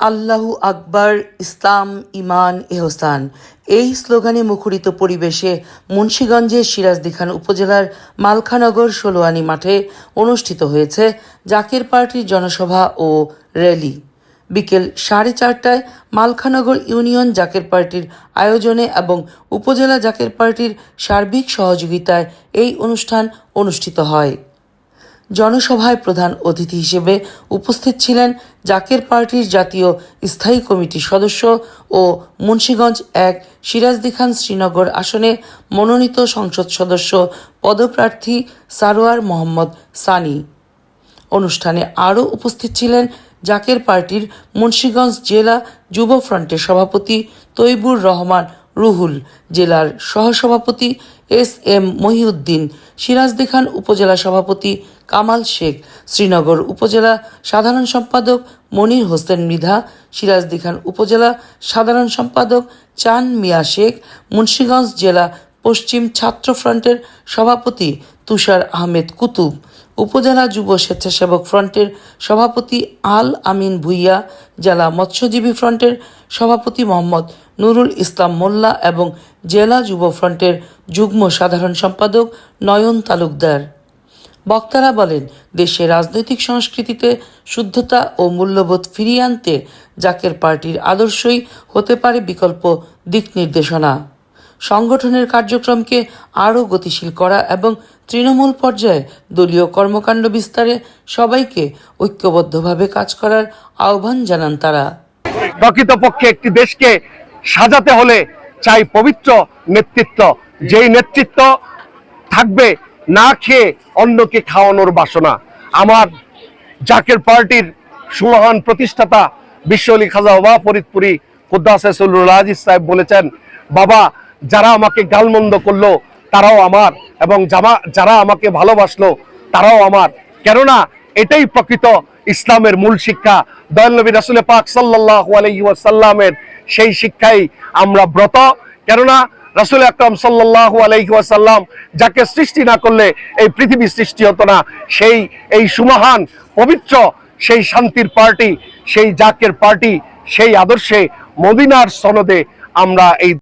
আল্লাহু আকবার, ইসলাম ইমান এহসান। এই স্লোগানে মুখরিত পরিবেশে মুন্সীগঞ্জের সিরাজদিখান উপজেলার মালখানগর ষোলোয়ানি মাঠে অনুষ্ঠিত হয়েছে জাকের পার্টির জনসভা ও র্যালি। বিকেল সাড়ে চারটায় মালখানগর ইউনিয়ন জাকের পার্টির আয়োজনে এবং উপজেলা জাকের পার্টির সার্বিক সহযোগিতায় এই অনুষ্ঠান অনুষ্ঠিত হয়। জনসভায় প্রধান অতিথি হিসেবে উপস্থিত ছিলেন জাকের পার্টির জাতীয় স্থায়ী কমিটির সদস্য ও মুন্সীগঞ্জ এক সিরাজদি খান শ্রীনগর আসনে মনোনীত সংসদ সদস্য পদপ্রার্থী সারোয়ার মোহাম্মদ সানি। অনুষ্ঠানে আরও উপস্থিত ছিলেন জাকের পার্টির মুন্সীগঞ্জ জেলা যুব ফ্রন্টের সভাপতি তৈবুর রহমান রুহুল। জেলার সহসভাপতি S M Mohiuddin, Sirajdikhan উপজেলা সভাপতি কামাল শেখ, শ্রীনগর উপজেলা সাধারণ সম্পাদক মনির হোসেন মৃধা, সিরাজদি খান উপজেলা সাধারণ সম্পাদক চান মিয়া শেখ, মুন্সীগঞ্জ জেলা পশ্চিম ছাত্র ফ্রন্টের সভাপতি তুষার আহমেদ কুতুব। উপজেলা যুব স্বেচ্ছাসেবক ফ্রন্টের সভাপতি আল আমিন ভুইয়া, জেলা মৎস্যজীবী ফ্রন্টের সভাপতি মোহাম্মদ নুরুল ইসলাম মোল্লা এবং জেলা যুব ফ্রন্টের যুগ্ম সাধারণ সম্পাদক নয়ন তালুকদার। বক্তারা বলেন দেশের রাজনৈতিক সংস্কৃতিতে শুদ্ধতা ও মূল্যবোধ ফিরিয়ে আনতে জাকের পার্টির আদর্শই হতে পারে বিকল্প দিক নির্দেশনা। সংগঠনের কার্যক্রমকে আরও গতিশীল করা এবং তৃণমূল পর্যায়ে দলীয় কর্মকাণ্ড বিস্তারে সবাইকে ঐক্যবদ্ধভাবে কাজ করার আহ্বান জানান তারা। প্রকৃতপক্ষে একটি দেশকে সাজাতে হলে চাই পবিত্র নেতৃত্ব। যেই নেতৃত্ব থাকবে না খেয়ে অন্যকে খাওয়ানোর বাসনা। আমার জাকের পার্টির সুমহান প্রতিষ্ঠাতা বিশ্ব আলী খাজা বাবা ফরিদপুরি কুদ্দাসুল্লাহ আজিজ সাহেব বলেছেন, বাবা যারা আমাকে গালমন্দ করল, তারাও আমার। এবং যারা আমাকে ভালোবাসলো, তারাও আমার। কেননা, এটাই প্রকৃত ইসলামের মূল শিক্ষা। দয়াল নবী রাসুল পাক সাল্লাহ আলাইসাল্লামের সেই শিক্ষাই আমরা ব্রত। কেননা, রাসুল আকরম সাল্লাহ আলাইসাল্লাম যাকে সৃষ্টি না করলে এই পৃথিবী সৃষ্টি হতো না, সেই এই সুমহান, পবিত্র সেই শান্তির পার্টি, সেই জাকের পার্টি, সেই আদর্শে মদিনার সনদে আমরা এই